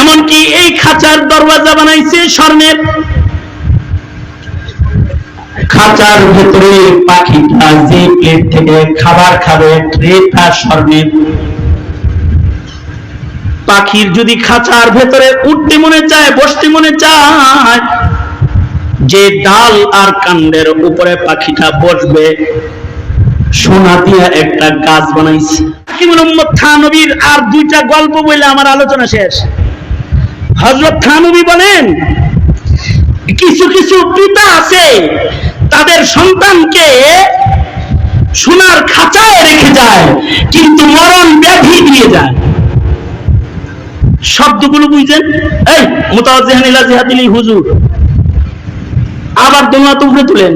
এমনকি এই খাঁচার দরওয়াজা বানাইছে স্বর্ণের। খাঁচার ভেতরে পাখিটা যে প্লেট থেকে খাবার খাবে ট্রেটা স্বর্ণের। পাখির যদি খাঁচার ভেতরে উঠতে মনে চায়, বসতে মনে চায়, যে ডাল আর কাণ্ডের উপরে পাখিটা বসবে, সোনা দিয়া একটা গাছ বানাইছে। আর দুইটা গল্প বললে আমার আলোচনা শেষ। হযরত থানবী বলেন, কিছু কিছু পিতা আছে, তাদের সন্তানকে সোনার খাঁচায় রেখে যায়, কিন্তু মরণ ব্যাধি দিয়ে যায়। শব্দগুলো বুঝছেন এই, মোতাওয়াজ্জিহান ইলা হুজুর। আবার দোয়া তো তুলেন।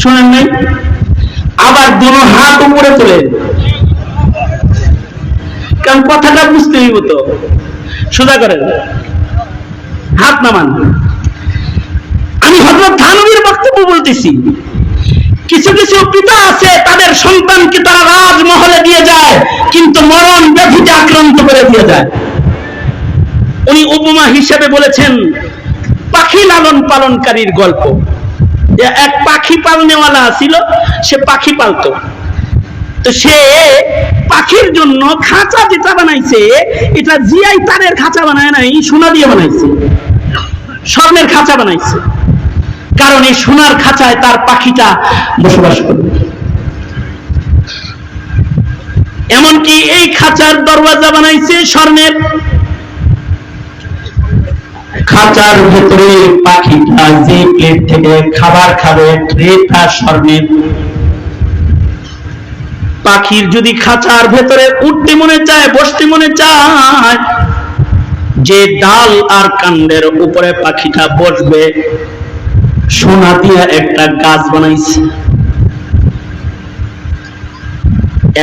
শোনেন নাই? আবার দুটো হাত উপরে তোলেন। কারণ কথাটা বুঝতে হইব তো। সোজা করেন। হাত নামান। আমি হজরত থানবীর বক্তব্য বলতেছি। কিছু কিছু পিতা আছে, তাদের সন্তানকে তারা রাজমহলে দিয়ে যায়, কিন্তু মরণ ব্যাধিতে আক্রান্ত করে দিয়ে যায়। উনি উপমা হিসেবে বলেছেন, পাখি লালন পালনকারীর গল্প। এক পাখি পালনেওয়ালা ছিল সে পাখি পালতো। তো সে পাখির জন্য খাঁচা যেটা বানাইছে, এটা জিআই তারের খাঁচা বানায় নাই, সোনা দিয়ে বানাইছে। স্বর্ণের খাঁচা বানাইছে। কারণ এই সোনার খাঁচায় তার পাখিটা বসবাস করবে এমনকি এই খাঁচার দরওয়াজা বানাইছে স্বর্ণের। খাঁচার ভেতরে পাখিটা যে প্লেট থেকে খাবার খাবে ট্রেটা স্বর্ণের। পাখির যদি খাঁচার ভেতরে উঠতে মনে চায়, বসতে মনে চায়, যে ডাল আর কাণ্ডের উপরে পাখিটা বসবে, সোনা দিয়া একটা গাছ বানাইছে।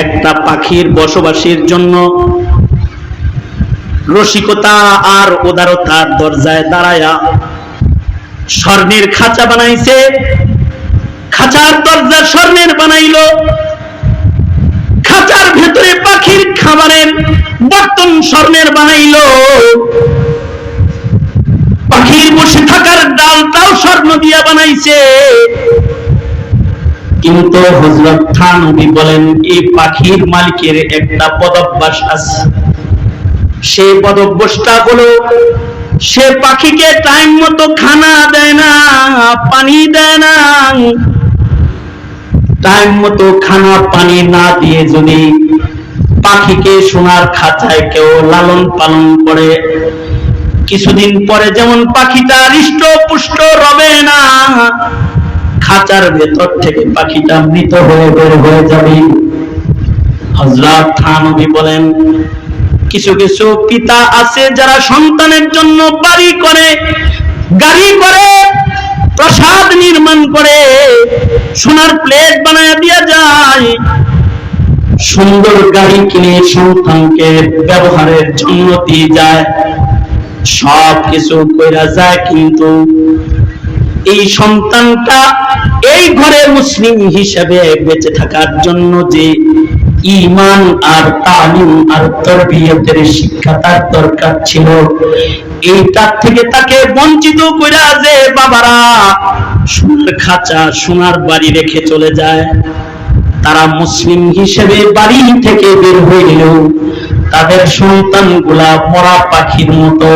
একটা পাখির বসবাসের জন্য রসিকতা আর উদারতার দরজায় দাঁড়ায়া স্বর্ণের খাঁচা বানাইছে। খাঁচার দরজা স্বর্ণের বানাইলো। ভেতরে পাখির খাবারের বর্তন স্বর্ণের বানাইলো। পাখির বসে থাকার ডালটাও স্বর্ণ দিয়া বানাইছে। কিন্তু হজরত থানবী বলেন, এই পাখির মালিকের একটা পদভ্যাস আছে। সেই পদভ্যাসটা হলো, সে পাখিকে টাইম মতো খানা দেয় না, পানি দেয় না। টাইম মতো খানা পানি না দিয়ে যদি পাখিকে সোনার খাঁচায় কেউ লালন পালন করে। কিছুদিন পরে যেমন পাখিটা হৃষ্ট পুষ্ট রবে না, খাঁচার ভেতর থেকে পাখিটা মৃত হয়ে বের হয়ে যাবে। হজরত থানবী বলেন, কিছু কিছু পিতা আছে যারা সন্তানের জন্য বাড়ি করে, গাড়ি করে, প্রসাদ নির্মাণ করে, সোনার প্লেট বানায় দিয়া যায়। সুন্দর গাড়ি কিনে সন্তানকে ব্যবহারের জন্য দিয়ে যায়। সব কিছু কইরা যায় কিন্তু এই সন্তানটা এই ঘরে মুসলিম হিসেবে বেঁচে থাকার জন্য যে ইমান আর তালিম আর তরবিয়তের শিক্ষা তার দরকার ছিল, এইটার থেকে তাকে বঞ্চিত কইরা যে বাবারা সোনার খাঁচা সোনার বাড়ি রেখে চলে যায়। তারা মুসলিম হিসেবে বাড়ি থেকে বের হয়ে গেলেও তাদের সন্তানগুলা মরা পাখির মতো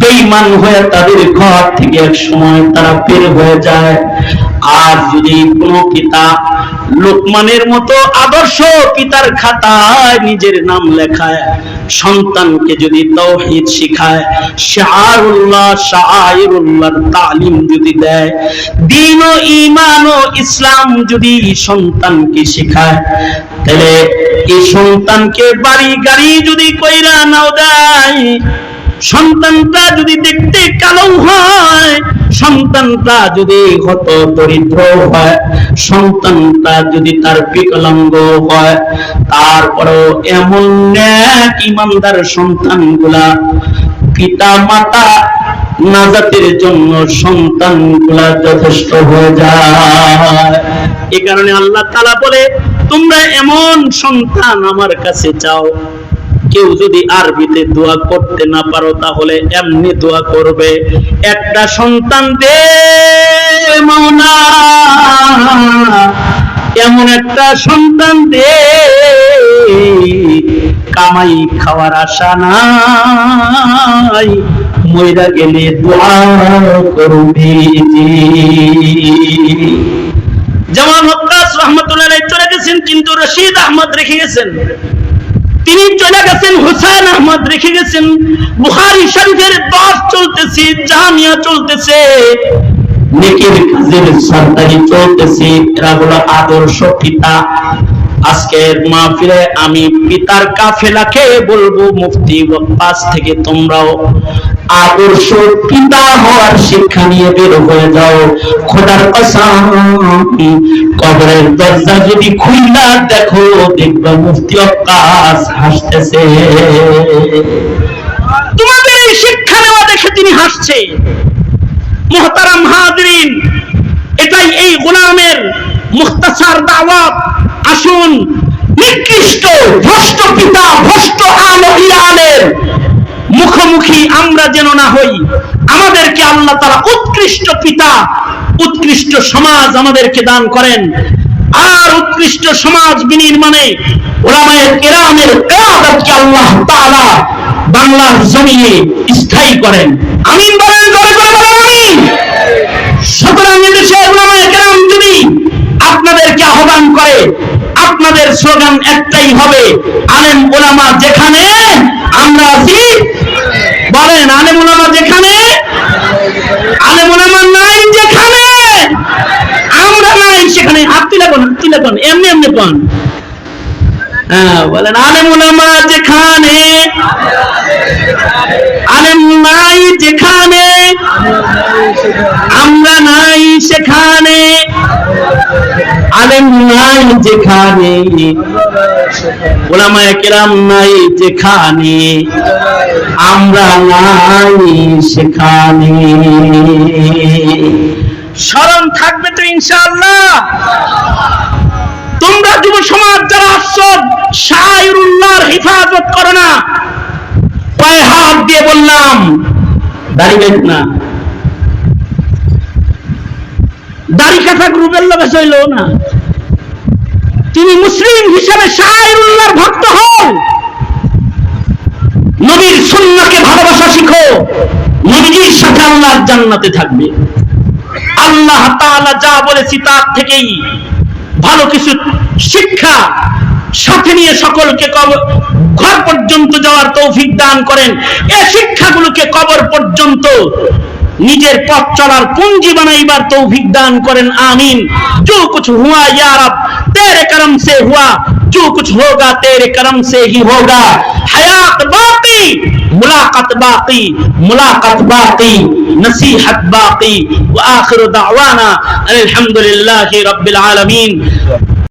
বেইমান হয়ে তাদের ঘর থেকে এক সময় তারা বের হয়ে যায়। আর যদি কোনো পিতা লোকমানের মতো আদর্শ পিতার খাতায় নিজের নাম লেখায়, সন্তানকে যদি তৌহিদ শিখায় শাহরুল্লাহ শাহরুল্লাহর তালিম যদি দেয়, দিন ও ইমান ও ইসলাম যদি সন্তানকে শেখায়, তাহলে এই সন্তানকে বাড়ি গাড়ি যদি কইরা নাও দেয়, সন্তানটা যদি দেখতে কালো হয় সন্তানটা যদি হত দরিদ্র হয়, সন্তানটা যদি তার বিকলাঙ্গ হয়, তারপরেও এমন ন্যাক ইমানদার সন্তানগুলা পিতা মাতা নাজাতের জন্য সন্তানগুলা যথেষ্ট হয়ে যায়। এ কারণে আল্লাহ তালা বলে, তোমরা এমন সন্তান আমার কাছে চাও কেউ যদি আরবিতে দোয়া করতে না পারো, তাহলে এমনি দোয়া করবে। একটা সন্তান দে এমন একটা সন্তান দে, কামাই খাওয়ার আশা নাই, মইরা গেলে দোয়া করবি জামাল হক্কাস রহমতুল্লাহ চলে গেছেন, কিন্তু রশিদ আহমদ রেখে গেছেন। তিনি চলে গেছেন, হুসাইন আহমদ রেখে গেছেন। বুহারি শরীফের দশ চলতেছে, জামিয়া চলতেছে। নেকির কাজের সরকারি চলতেছে, এরা হলো আদর্শ পিতা। আজকের মাহফিলে আমি পিতার কাফেলাকে বলব, মুফতি পাশ থেকে তোমরাও আদর্শ পিতা হওয়ার শিক্ষা নিয়ে বের হয়ে যাও। খোদার কসম, কবরের দরজা যদি খুইলা দেখো, দেখবা মুফতি অক্কাস হাসতেছে। তোমাদের এই শিক্ষা নেওয়া দেখে তিনি হাসছে। মোহতারাম হাজরিন, এটাই এই গোলামের মুখতাসার দাওয়াত। আসুন। নিকৃষ্ট ভ্রষ্ট পিতা, ভ্রষ্ট আলো ইরানের মুখোমুখি আমরা যেন না হই। আমাদেরকে আল্লাহ তারা উৎকৃষ্ট পিতা, উৎকৃষ্ট সমাজ আমাদেরকে দান করেন। আর উৎকৃষ্ট সমাজ বিনির্মাণে ওলামায়ের কেরামের কেরামতকে আল্লাহ তাআলা বাংলার জমিনে স্থায়ী করেন। আমিন বলেন আপনাদের স্লোগান একটাই হবে, আলেম ওলামা যেখানে, আমরা আছি। বলেন, আলেম ওলামা যেখানে, আলেম ওলামা নাই যেখানে। আমরা নাই সেখানে। হাত তুলে কোন তুলে কোন এমনি এমনি হ্যাঁ বলেন, আলেম ওলামা যেখানে, আলেম নাই যেখানে, আমরা নাই সেখানে। আলেম নাই যেখানে। ওলামায়ে কেরাম নাই যেখানে। আমরা নাই সেখানে। স্মরণ থাকবে তো ইনশাআল্লাহ। তোমরা যুব সমাজ যারা আসছো, শায়রুল্লাহর হিফাজত করো না। পায়ে হাত দিয়ে বললাম, দাঁড়িয়ে না। দাড়ি কাটা গ্রুপের লোক হইল না। তিনি মুসলিম হিসাবে শায়রুল্লাহর ভক্ত হন। নবীর সুন্নাহকে ভালোবাসা শিখো। নবীজির সাথে আল্লাহর জান্নাতে থাকবে। আল্লাহ তাআলা যা বলেছি তার থেকেই ভালো কিছু শিক্ষা সাথে নিয়ে সকলকে কবর ঘর পর্যন্ত যাওয়ার তৌফিক দান করেন। এ শিক্ষাগুলোকে কবর পর্যন্ত নিজের পথ চলার পুঞ্জি বানাইবার তৌফিক দান করেন আমিন जो कुछ हुआ या रब तेरे करम से हुआ जो कुछ होगा तेरे करम से ही होगा हयात बाकी मुलाकात बाकी मुलाकात बाकी नसीहत बाकी व आखिर दावाना अल्हम्दुलिल्लाहि रब्बिल आलमीन